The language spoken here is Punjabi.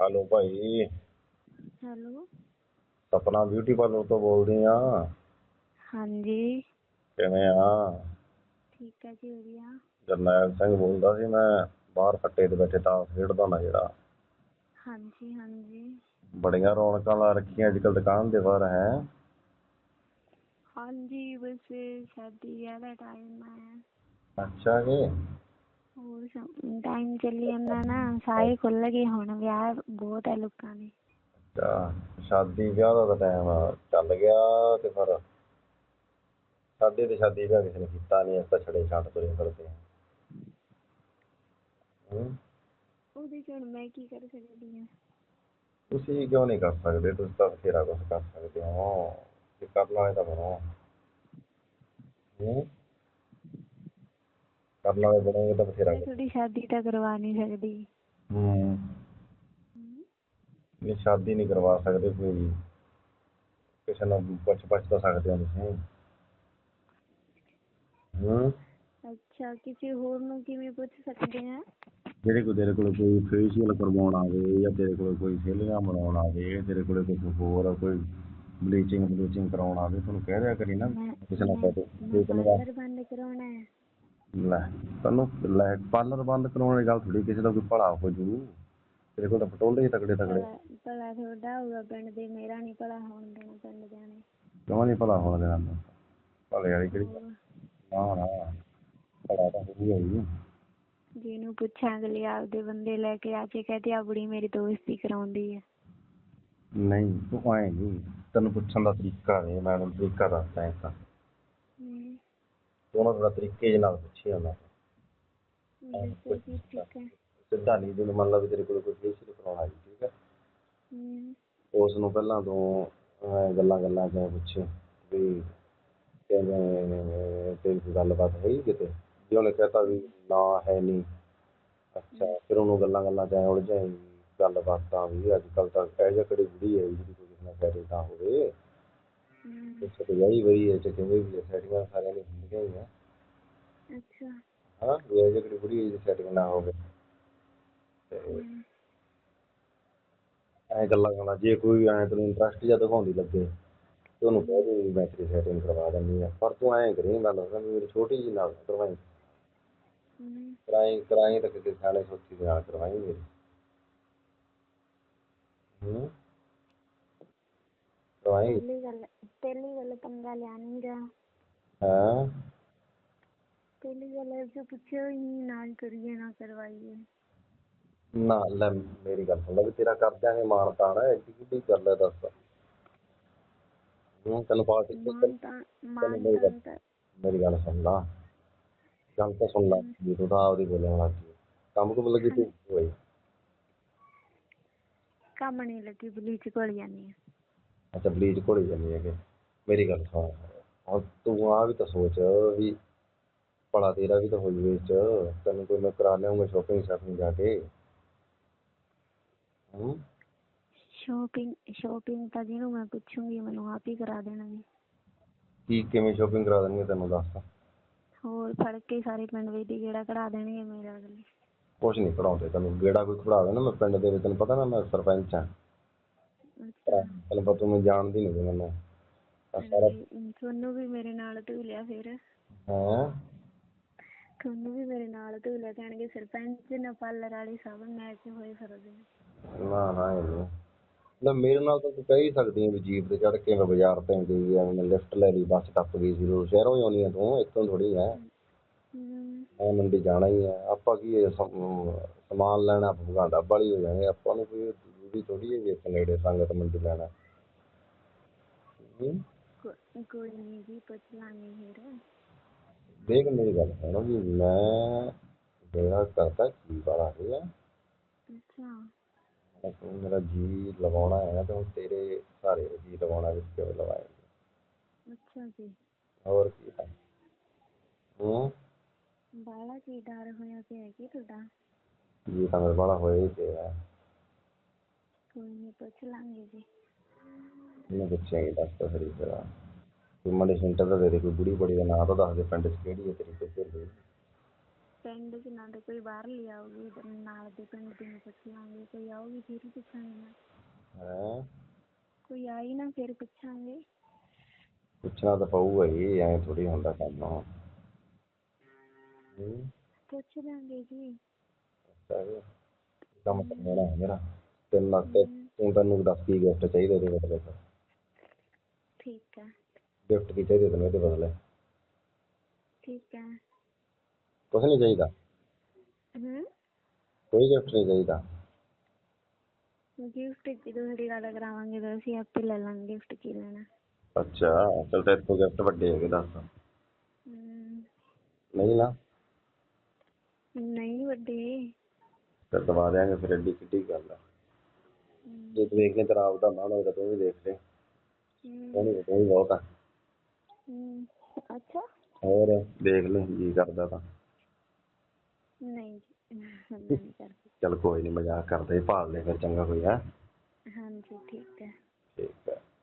ਹੈਲੋ ਭਾਈ। ਹੈਲੋ। ਸਪਨਾ ਬਿਊਟੀ ਪਾਰਲਰ ਤੋਂ ਬੋਲਦੇ ਆ। ਹਾਂਜੀ। ਕਿਵੇਂ ਆ? ਠੀਕ ਹੈ ਜੀ ਵਧੀਆ। ਜਰਨੈਲ ਸਿੰਘ ਬੋਲਦਾ ਸੀ ਮੈਂ ਬਾਹਰ ਖੱਟੇ ਦੇ ਬੈਠੇ ਤਾਂ ਖੇਡਦਾ ਨਾ ਜਿਹੜਾ। ਹਾਂਜੀ ਹਾਂਜੀ। ਬੜੀਆਂ ਰੌਣਕਾਂ ਲਾ ਰੱਖੀਆਂ ਅੱਜ ਕੱਲ ਦੁਕਾਨ ਦੇ ਬਾਹਰ ਹੈ? ਹਾਂਜੀ ਬਸ ਸ਼ਾਦੀ ਦਾ ਟਾਈਮ ਹੈ ਅੱਛਾ ਜੀ। ਹੋਰ ਟਾਈਮ ਚੱਲੀ ਜਾਂਦਾ ਨਾ ਸਾਰੇ ਖੁੱਲ ਗਏ ਹੁਣ ਵਿਆਹ ਬਹੁਤ ਹੈ ਲੋਕਾਂ ਦੇ। ਅੱਛਾ ਸ਼ਾਦੀ ਵਿਆਹ ਦਾ ਟਾਈਮ ਚੱਲ ਗਿਆ ਤੇ ਫਿਰ ਸਾਡੇ ਤੇ ਸ਼ਾਦੀ ਵਿਆਹ ਕਿਸੇ ਨੇ ਕੀਤਾ ਨਹੀਂ ਅਸੀਂ ਤਾਂ ਛੜੇ ਛੱਡ ਤੁਰੇ ਫਿਰਦੇ ਹਾਂ। ਹੂੰ? ਉਹਦੇ ਚ ਹੁਣ ਮੈਂ ਕੀ ਕਰ ਸਕਦੀ ਹਾਂ? ਤੁਸੀਂ ਕਿਉਂ ਨਹੀਂ ਕਰ ਸਕਦੇ? ਤੁਸੀਂ ਤਾਂ ਬਥੇਰਾ ਕੁਛ ਕਰ ਸਕਦੇ ਹੋ। ਜੇ ਕਰਨਾ ਹੈ ਤਾਂ ਬਣੋ ਹੂੰ? ਕਰਨ ਵਾਲੇ ਬਣੋਗੇ ਤਾਂ ਬਥੇਰਾ ਮੈਂ ਤੁਹਾਡੀ ਸ਼ਾਦੀ ਤਾਂ ਕਰਵਾ ਨਹੀਂ ਸਕਦੀ। ਹੂੰ। ਇਹ ਸ਼ਾਦੀ ਨਹੀਂ ਕਰਵਾ ਸਕਦੇ ਕੋਈ ਵੀ। ਕਿਸੇ ਨਾਲ ਪੁੱਛ ਪੁੱਛ ਤਾਂ ਸਕਦੇ ਹੋ ਤੁਸੀਂ। ਹੂੰ। ਅੱਛਾ ਕਿਸੇ ਹੋਰ ਨੂੰ ਕਿਵੇਂ ਪੁੱਛ ਸਕਦੇ ਆ? ਜਿਹੜੇ ਕੋਲ ਤੇਰੇ ਕੋਲ ਕੋਈ ਫੇਸ਼ੀਅਲ ਕਰਵਾਉਣ ਆਵੇ ਜਾਂ ਤੇਰੇ ਕੋਲ ਕੋਈ ਸੇਲੀਆਂ ਬਣਾਉਣ ਆਵੇ ਤੇਰੇ ਕੋਲ ਕੁਝ ਹੋਰ ਕੋਈ ਬਲੀਚਿੰਗ ਬਲੀਚਿੰਗ ਕਰਾਉਣ ਆਵੇ ਤੁਹਾਨੂੰ ਕਹਿ ਦਿਆ ਕਰੀ ਨਾ। ਕਿਸੇ ਨਾਲ ਕਹੋ ਤੈਨੂੰ ਪਾਰਲਰ ਬੰਦ ਕਰਾਉਣਾ ਲੈ ਤੈਨੂੰ ਲੈ ਪਾਰਲਰ ਬੰਦ ਕਰਾਉਣ ਵਾਲੀ ਗੱਲ ਥੋੜੀ ਕਿਸੇ ਦਾ ਕੋਈ ਭਲਾ ਹੋ ਜੂ। ਤੇਰੇ ਕੋਲ ਤਾਂ ਪਟੋਲੇ ਹੀ ਤਗੜੇ ਤਗੜੇ। ਭਲਾ ਤੁਹਾਡਾ ਹੋਊਗਾ ਪਿੰਡ ਦੇ ਮੇਰਾ ਨਹੀਂ ਭਲਾ ਹੋਣ ਦੇਣਾ ਪਿੰਡ ਦਿਆਂ ਨੇ ਕਿਉਂ ਨਹੀਂ ਭਲਾ ਹੋਣ ਦੇਣਾ? ਭਲੇ ਵਾਲੀ ਕਿਹੜੀ? ਨਾ ਨਾ ਭਲਾ ਤਾਂ ਹੋਈ ਹੋਈ ਜਿਹਨੂੰ ਪੁੱਛਾਂ ਅਗਲੇ ਆਪਦੇ ਬੰਦੇ ਲੈ ਕੇ ਆ ਕੇ ਕਹਤੇ ਆ ਬੁੜੀ ਮੇਰੀ ਦੋਸਤੀ ਕਰਾਉਂਦੀ ਹੈ ਨਹੀਂ ਤੂੰ ਆਏ ਨਹੀਂ। ਤੈਨੂੰ ਪੁੱਛਣ ਦਾ ਤਰੀਕਾ ਨਹੀਂ ਮੈਂ ਤੈਨੂੰ ਤਰੀਕਾ ਦੱਸਦਾ ਇੱਕ। ਤੂੰ ਉਹਨਾਂ ਦਾ ਤਰੀਕੇ ਦੇ ਨਾਲ ਪੁੱਛੀ ਉਹਨਾਂ ਦੱਸੋ ਜੀ ਠੀਕ ਹੈ। ਸਿੱਧਾ ਨਹੀਂ ਮੰਨ ਲਾ ਵੀ ਤੇਰੇ ਕੋਲ ਕੋਈ ਫੇਸ਼ੀਅਲ ਕਰਾਉਣਾ ਹੈ ਠੀਕ ਹੈ। ਹਮ, ਉਸ ਨੂੰ ਪਹਿਲਾਂ ਤੋਂ ਗੱਲਾਂ ਗੱਲਾਂ ਚ ਪੁੱਛੇ ਵੀ ਕਿਵੇਂ ਤੇਰੀ ਕੋਈ ਗੱਲਬਾਤ ਹੋਈ ਕਿਤੇ? ਜੇ ਉਹਨੇ ਕਹਤਾ ਵੀ ਨਾ ਹੈ ਨਹੀਂ। ਅੱਛਾ ਫਿਰ ਉਹਨੂੰ ਗੱਲਾਂ ਗੱਲਾਂ ਚ ਵੀ ਗੱਲਬਾਤਾਂ ਵੀ ਅੱਜ ਕੱਲ ਤਾਂ ਇਹ ਜਿਹਾ ਕਿਹੜੀ ਬੁੜੀ ਹੈ ਜਿਹੜੀ ਕੋਈ ਕਿਸੇ ਨਾਲ ਕਰੇ ਤਾਂ ਹੋਵੇ। ਵਿਆਹੀ ਵਈ ਹੈ ਤੇ ਕਿਵੇਂ ਵੀ ਸੈਟਿੰਗਾਂ ਸਾਰਿਆਂ ਦੀ ਹੁੰਦੀਆਂ ਹੀ ਆ। ਅੱਛਾ। ਹਾਂ ਵੀ ਇਹ ਜਿਹੀ ਕਿਹੜੀ ਬੁੜੀ ਹੈ ਜਿਹਦੀ ਸੈਟਿੰਗ ਨਾ ਹੋਵੇ। ਤੇ ਹਮ, ਐਂ ਗੱਲਾਂ ਕਰਨਾ ਜੇ ਕੋਈ ਐਂ ਤੈਨੂੰ ਇੰਟਰਸਟ ਜਿਹਾ ਦਿਖਾਉਂਦੀ ਲੱਗੇ ਤੇ ਉਹਨੂੰ ਕਹਿ ਦੇ ਮੈਂ ਤੇਰੀ ਸੈਟਿੰਗ ਕਰਵਾ ਦਿੰਦੀ ਆ। ਪਰ ਤੂੰ ਐਂ ਕਰੀ ਦੱਸਦਾ ਵੀ ਮੇਰੀ ਛੋਟੀ ਜੀ ਨਾਲ ਕਰਵਾਈ। ਕਰਾਈ ਕਰਾਈ ਤਾਂ ਕਿਤੇ ਸਿਆਣੇ ਸੋਚੀ ਦੇ ਨਾਲ ਕਰਵਾਈ ਮੇਰੀ। ਹੂੰ ਕਰਵਾਈ। ਪਹਿਲੀ ਗੱਲ ਪੰਗਾ ਲਿਆ ਨੀ ਗਾ। ਹਾਂ। ਪਹਿਲੀ ਗੱਲ ਜੋ ਪੁੱਛਿਆ ਹੀ ਨਹੀਂ ਨਾ ਹੀ ਕਰੀਏ ਨਾ ਕਰਵਾਈਏ। ਨਾ ਲੈ ਮੇਰੀ ਗੱਲ ਸੁਣ ਲੈ ਵੀ ਤੇਰਾ ਕਰ ਦਿਆਂਗੇ ਮਾਣ ਤਾਣ ਐਡੀ ਕਿੱਡੀ ਗੱਲ ਹੈ ਦੱਸ। ਹੂੰ ਤੈਨੂੰ ਪਾਰਟੀ ਮਾਨ ਤਾਂ ਮਾਨ ਮੇਰੀ ਗੱਲ- ਤਾਂ ਮੇਰੀ ਗੱਲ ਸੁਣ ਲਾ। ਗੱਲ ਤਾਂ ਸੁਣ ਲਾ ਵੀ ਤੂੰ ਤਾਂ ਆਪਦੀ ਬੋਲਣ ਲੱਗ ਗਈ। ਕੰਮ ਕੁ ਲੱਗੀ ਤੂੰ? ਹੋਈ ਕੰਮ ਨਹੀਂ ਲੱਗੀ ਬਲੀਚ ਕੋਲ ਆ ਅੱਛਾ ਬਲੀਚ ਘੋੜੀ ਜਾਂਦੀ ਹੈਗੇ। ਮੇਰੀ ਗੱਲ ਸੁਣ। ਹੁਣ ਤੂੰ ਆ ਵੀ ਤਾਂ ਸੋਚ ਵੀ ਭਲਾ ਤੇਰਾ ਵੀ ਤਾਂ ਹੋਈ ਵਿੱਚ। ਤੈਨੂੰ ਕੋਈ ਮੈਂ ਕਰਾ ਲਿਆਉਂਗਾ ਸ਼ੋਪਿੰਗ ਸ਼ਾਪਿੰਗ ਜਾ ਕੇ। ਹੂੰ? ਸ਼ੋਪਿੰਗ ਸ਼ੋਪਿੰਗ ਤਾਂ ਜਿਹਨੂੰ ਮੈਂ ਪੁੱਛੂੰਗੀ ਮੈਨੂੰ ਆਪ ਹੀ ਕਰਾ ਦੇਣਗੇ। ਕੀ ਕਿਵੇਂ ਸ਼ੋਪਿੰਗ ਕਰਾ ਦੇਣਗੇ ਤੈਨੂੰ ਦੱਸ? ਹੋਰ ਫੜ ਕੇ ਸਾਰੇ ਪਿੰਡ ਵਿੱਚ ਦੀ ਗੇੜਾ ਕਰਾ ਦੇਣਗੇ ਮੇਰਾ ਅਗਲੇ। ਕੁਛ ਨਹੀਂ ਕਢਾਉਂਦੇ ਤੈਨੂੰ। ਗੇੜਾ ਕੋਈ ਖੜਾ ਦੇ ਨਾ ਮੈਂ ਪਿੰਡ ਦੇ ਵਿੱਚ ਤੈਨੂੰ ਪਤਾ ਨਾ ਮੈਂ ਸਰਪੰਚ ਹਾਂ। ਤੈਨੂੰ ਪਤਾ ਤੂੰ ਮੈਨੂੰ ਜਾਣਦੀ ਨਹੀਂ ਮੈਨੂੰ। ਸਾਰਾ ਤੁਹਾਨੂੰ ਵੀ ਮੇਰੇ ਨਾਲ ਧੂਲਿਆ ਫਿਰ। ਹਾਂ? ਤੁਹਾਨੂੰ ਵੀ ਮੇਰੇ ਨਾਲ ਧੂਲਿਆ ਕਹਿਣਗੇ ਸਰਪੰਚ ਨਾ ਪਾਰਲਰ ਵਾਲੇ ਸਭ ਮੈਚ ਹੋਏ ਫਿਰਦੇ ਨੇ। ਨਾ ਨਾ ਇਹ ਲੈ ਮੇਰੇ ਨਾਲ ਤਾਂ ਤੂੰ ਕਹਿ ਹੀ ਸਕਦੀ ਹੈ ਵੀ ਜੀਪ ਤੇ ਚੜ ਕੇ ਮੈਂ ਬਾਜ਼ਾਰ ਤੇ ਗਈ ਆ ਮੈਂ ਲਿਫਟ ਲੈ ਲਈ ਬੱਸ ਟੱਪ ਗਈ ਤੂੰ ਸ਼ਹਿਰੋਂ ਹੀ ਆਉਣੀ ਆ ਤੂੰ ਇੱਥੋਂ ਥੋੜੀ ਹੈ ਮੈਂ ਮੰਡੀ ਜਾਣਾ ਹੀ ਆ। ਆਪਾਂ ਕੀ ਸਮਾਨ ਲੈਣਾ ਭਗਾਂਡਾ ਵਾਲੀ ਹੋ ਜਾਣੀ ਆਪਾਂ ਨੂੰ ਕੋਈ ਜ਼ਰੂਰੀ ਥੋੜੀ ਹੈ ਵੀ ਇੱਥੇ ਨੇੜੇ ਸੰਗਤ ਮੰਡੀ ਲੈਣਾ। ਕੋਈ ਨਹੀਂ ਜੀ ਪੁੱਛ ਲਾਂਗੇ ਫਿਰ। ਦੇਖ ਮੇਰੀ ਗੱਲ ਸੁਣ ਵੀ ਮੈਂ ਜਿਹੜਾ ਕਰਦਾ ਕੀ ਵਾਲਾ ਹੈ ਅੱਛਾ। ਤੂੰ ਮੇਰਾ ਜੀ ਲਵਾਉਣਾ ਹੈ ਤੇ ਹੁਣ ਤੇਰੇ ਸਾਰੇ ਜੀ ਲਵਾਉਣਾ ਵਿੱਚ ਕਿਉਂ ਲਵਾਏਂਗੇ ਅੱਛਾ ਜੀ। ਹੋਰ ਕੀ ਹੈ ਹੂੰ? ਬਾਲਾ ਕੀ ਡਰ ਹੋਇਆ ਪਿਆ ਕੀ ਤੁਹਾਡਾ? ਜੀ ਤਾਂ ਮੇਰੇ ਵਾਲਾ ਹੋਇਆ ਹੀ ਪਿਆ। ਕੋਈ ਨਹੀਂ ਪੁੱਛ ਲਾਂਗੇ ਜੀ। ਇਹਨੂੰ ਪੁੱਛਿਆਂਗੇ ਦੱਸ ਤਾਂ ਸਹੀ ਤੇਰਾ ਤੂੰ ਮੜੇ ਸੈਂਟਰ ਦਾ ਦੇ ਦੇ ਕੋਈ ਬੁੜੀ ਬੜੀ ਦਾ ਨਾਂ ਤਾਂ ਦੱਸ ਦੇ ਪਿੰਡ 'ਚ ਕਿਹੜੀ ਹੈ ਤੇਰੀ ਕੋਈ ਫਿਰ ਪਿੰਡ 'ਚ ਨਾ ਤਾਂ ਕੋਈ ਬਾਹਰ ਲਿਆਊਗੀ ਨਾਲ ਦੇ ਪਿੰਡ ਦੀ ਨੂੰ ਪੁੱਛ ਲਾਂਗੇ ਕੋਈ ਆਊਗੀ ਫਿਰ ਹੀ ਪੁੱਛਾਂਗੇ ਨਾ। ਹੈ? ਕੋਈ ਆਈ ਨਾ ਫਿਰ ਪੁੱਛਾਂਗੇ। ਪੁੱਛਣਾ ਤਾਂ ਪਊਗਾ ਹੀ ਐਂ ਥੋੜੀ ਹੁੰਦਾ ਕੰਮ। ਪੁੱਛ ਲਾਂਗੇ ਜੀ। ਅੱਛਾ ਜੀ ਕੰਮ ਕਰਨਾ ਹੈ ਮੇਰਾ। ਤਿੰਨ ਲੱਖ ਤੇ ਤੂੰ ਤੈਨੂੰ ਦੱਸ ਕੀ ਗਿਫਟ ਚਾਹੀਦਾ ਇਹਦੇ ਬਦਲੇ ਚ ਠੀਕ ਹੈ ਗਿਫਟ ਕੀ ਚਾਹੀਦਾ ਤੈਨੂੰ ਇਹਦੇ ਬਦਲੇ? ਠੀਕ ਹੈ ਕੁਛ ਨਹੀਂ ਚਾਹੀਦਾ? ਹੂੰ ਕੋਈ ਗਿਫਟ ਨਹੀਂ ਚਾਹੀਦਾ? ਗਿਫਟ ਦੀ ਤੁਹਾਡੀ ਗੱਲ ਕਰਾਵਾਂਗੇ ਤਾਂ ਅਸੀਂ ਆਪੇ ਲੈ ਲਾਂਗੇ ਗਿਫਟ ਕੀ ਲੈਣਾ। ਅੱਛਾ ਚਲ ਤੇ ਤੋਂ ਗਿਫਟ ਵੱਡੇ ਹੈਗੇ ਦੱਸ। ਨਹੀਂ ਨਾ। ਨਹੀਂ ਵੱਡੇ। ਫਿਰ ਦਵਾ ਦਿਆਂਗੇ ਫਿਰ ਐਡੀ ਕਿੱਡੀ ਗੱਲ ਆ। ਹੂੰ, ਜੇ ਤੂੰ ਲੈ ਤੇਰਾ ਆਪਦਾ ਮਨ ਹੋਵੇ ਤਾਂ ਤੂੰ ਵੀ ਦੇਖ ਲੈ। ਹੂੰ, ਉਹਨੂੰ ਤੂੰ ਵੀ ਬਹੁਤ ਆ। ਹੂੰ, ਅੱਛਾ। ਹੋਰ ਦੇਖ ਲੈ ਜੀ ਕਰਦਾ ਤਾਂ। ਨਹੀਂ ਜੀ ਨਹੀਂ ਕਰਦੀ। ਚਲ ਕੋਈ ਨਹੀਂ ਮਜ਼ਾਕ ਕਰਦੇ ਭਾਲ ਲੈ ਫਿਰ ਚੰਗਾ ਕੋਈ ਹੈ ਹਾਂਜੀ ਠੀਕ ਹੈ।